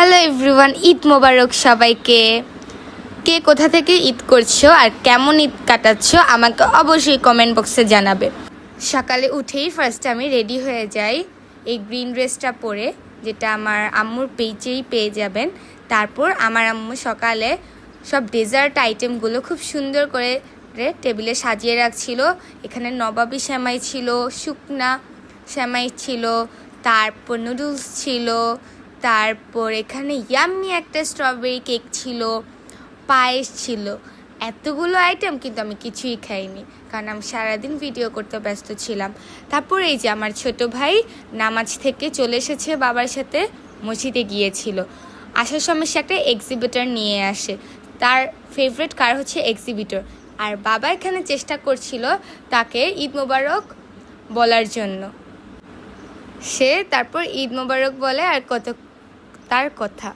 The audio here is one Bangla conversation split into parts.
হ্যালো এভরিওয়ান ঈদ মোবারক সবাইকে। কে কোথা থেকে ঈদ করছ আর কেমন ঈদ কাটাচ্ছ আমাকে অবশ্যই কমেন্ট বক্সে জানাবে। সকালে উঠেই ফার্স্ট আমি রেডি হয়ে যাই এই গ্রিন ড্রেসটা পরে, যেটা আমার আম্মুর পেজেই পেয়ে যাবেন। তারপর আমার আম্মু সকালে সব ডেজার্ট আইটেমগুলো খুব সুন্দর করে টেবিলে সাজিয়ে রাখছিল। এখানে নবাবী শ্যামাই ছিল, শুকনা শ্যামাই ছিল, তারপর নুডলস ছিল তারপর এখানে ইয়াম্মি একটা স্ট্রবেরি কেক ছিল, পায়েস ছিল। এতগুলো আইটেম কিন্তু আমি কিছুই খাইনি, কারণ আমি সারাদিন ভিডিও করতে ব্যস্ত ছিলাম। তারপর এই যে আমার ছোট ভাই নামাজ থেকে চলে এসেছে বাবার সাথে, মসজিদে গিয়েছিল। আসার সময় সে একটা এক্সিবিটর নিয়ে আসে। তার ফেভারিট কার হচ্ছে এক্সিবিটর আর বাবা এখানে চেষ্টা করছিল তাকে ঈদ মোবারক বলার জন্য। সে তারপর ঈদ মোবারক বলে আর কত তার কথা।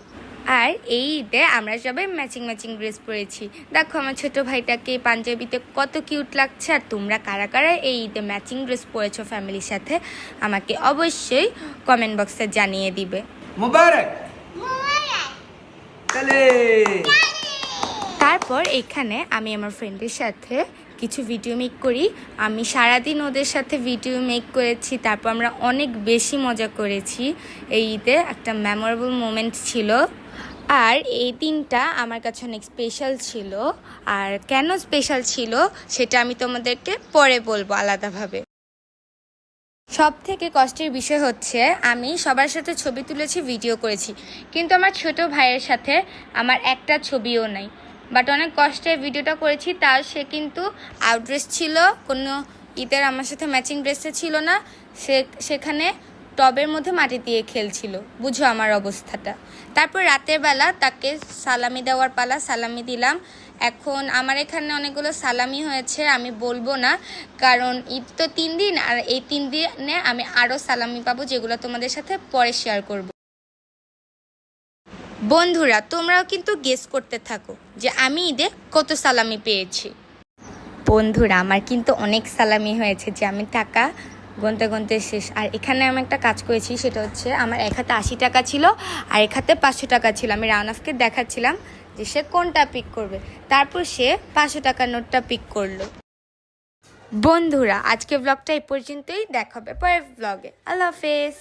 আর এই ঈদে আমরা সবাই ম্যাচিং ম্যাচিং ড্রেস পরেছি। দেখো আমার ছোট ভাইটাকে পাঞ্জাবিতে কত কিউট লাগছে আর তোমরা কারা কারা এই ঈদে ম্যাচিং ড্রেস পরেছো ফ্যামিলির সাথে আমাকে অবশ্যই কমেন্ট বক্সে জানিয়ে দিবে। মুবারক! চলে তারপর এখানে আমি আমার ফ্রেন্ডের সাথে কিছু ভিডিও মেক করি। আমি সারাদিন ওদের সাথে ভিডিও মেক করেছি, তারপর আমরা অনেক বেশি মজা করেছি। এই ঈদে একটা মেমোরেবল মোমেন্ট ছিল। আর এই দিনটা আমার কাছে অনেক স্পেশাল ছিল। আর কেন স্পেশাল ছিল সেটা আমি তোমাদেরকে পরে বলব আলাদাভাবে। সব থেকে কষ্টের বিষয় হচ্ছে, আমি সবার সাথে ছবি তুলেছি ভিডিও করেছি। কিন্তু আমার ছোট ভাইয়ের সাথে আমার একটা ছবিও নাই। বাট অনেক কষ্টে ভিডিওটা করেছি, তার সে কিন্তু আউটড্রেস ছিল, কোনো ঈদের আমার সাথে ম্যাচিং ড্রেসে ছিল না, সে, সেখানে টবের মধ্যে মাটি দিয়ে খেলছিল, বুঝো আমার অবস্থাটা। তারপর রাতের বেলা তাকে সালামি দেওয়ার পালা, সালামি দিলাম। এখন আমার এখানে অনেকগুলো সালামি হয়েছে, আমি বলব না, কারণ ঈদ তো তিন দিন, আর এই তিন দিনে আমি আরও সালামি পাবো, যেগুলো তোমাদের সাথে পরে শেয়ার করব। বন্ধুরা, তোমরাও কিন্তু গেস করতে থাকো যে আমি ঈদে কত সালামি পেয়েছি। বন্ধুরা, আমার কিন্তু অনেক সালামি হয়েছে যে আমি টাকা গুনতে গুনতে শেষ। আর এখানে আমি একটা কাজ করেছি, সেটা হচ্ছে আমার এক হাতে আশি টাকা ছিল আর এক হাতে পাঁচশো টাকা ছিল। আমি রাউনাফকে দেখাচ্ছিলাম যে সে কোনটা পিক করবে। তারপর সে পাঁচশো টাকার নোটটা পিক করল। বন্ধুরা, আজকে ব্লগটা এই পর্যন্তই। দেখাবে পরের ব্লগে আল্লাহ হাফেজ।